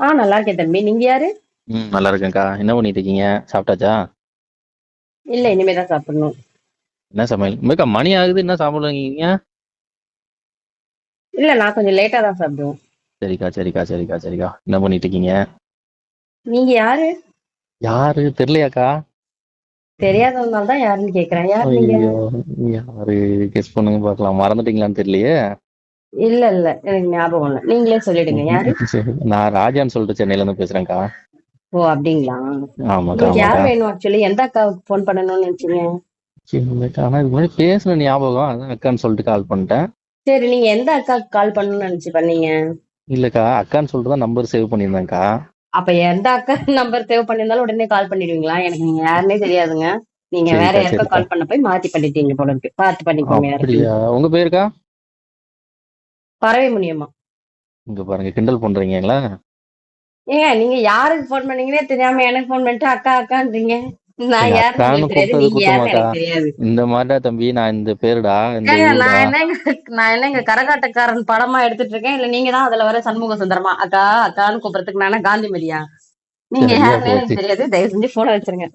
ஆ நல்லா இருக்கேன் தம்பி. நீங்க யாரு? ம் நல்லா இருக்கேன்க்கா. என்ன பண்ணிட்டு இருக்கீங்க? சாப்பிட்டாச்சா? இல்ல இனிமே தான் சாப்பிடணும். என்ன சமையல்? மேக்கா மணி ஆகுது. என்ன சாப்பிடுறீங்க இல்ல நான் கொஞ்சம் லேட்டா தான் சாப்பிடுவோம் சரிக்கா சரிக்கா சரிக்கா சரிக்கா. என்ன பண்ணிட்டு இருக்கீங்க? நீங்க யாரு? யாரு? தெரியலையாக்கா? தெரியாததுனால தான் யாருன்னு கேக்குறேன். யார் நீங்க? யாரு? கெஸ் பண்ணுங்க பார்க்கலாம். மறந்துட்டீங்களான்னு தெரியலையே. இல்ல இல்ல. எனக்கு ஞாபகம் இல்ல. நீங்களே சொல்லிடுங்க. யாரு? நான் ராஜான்னு சொல்லிட்டு சென்னையில இருந்து பேசுறேன்க்கா. ஓ அப்படிங்களா? ஆமாக்கா உங்களுக்கு யார் வேணும் ஆக்சுவலி எந்த அக்காவுக்கு ஃபோன் பண்ணணும்னு நினைச்சீங்க? ஆனா இது மாதிரி பேசுன ஞாபகம். அதான் அக்கான்னு சொல்லிட்டு கால் பண்ணிட்டேன். சரி நீங்க எந்த அக்காவுக்கு கால் பண்ணணும்னு நினைச்சு பண்ணீங்க? இல்லக்கா அக்கான்னு சொல்லிட்டு தான் நம்பர் சேவ் பண்ணியிருந்தேன்க்கா. அப்ப எந்த அக்கா நம்பர் சேவ் பண்ணியிருந்தாலும் உடனே கால் பண்ணிடுவீங்களா? எனக்கு யாருன்னே தெரியாதுங்க. நீங்க வேற யாருக்கோ கால் பண்ண போய் மாத்தி பண்ணிட்டீங்க போல இருக்கு. பார்த்து பண்ணிக்கோங்க உங்க பேருக்கா? பறவை முனியம்மா. இங்க பாருங்க கிண்டல் பண்றீங்களா? ஏங்க நீங்க யாருக்கு ஃபோன் பண்ணீங்கன்னே தெரியாம எனக்கு ஃபோன் பண்ணிட்டு அக்கா அக்கான்றீங்க. இந்த மாதிரிடா தம்பி நான் இந்த பேருடா நான் என்னங்க நான் என்னங்க கரகாட்டக்காரன் படமா எடுத்துட்டு இருக்கேன்? இல்ல நீங்க தான் அதுல வர சண்முக சுந்தரமா? அக்கா அக்கான்னு கூப்பிடுறதுக்கு நானே காந்திமதியா? நீங்க யாருன்னு தெரியாது. தயவு செஞ்சு போன வச்சிருங்க.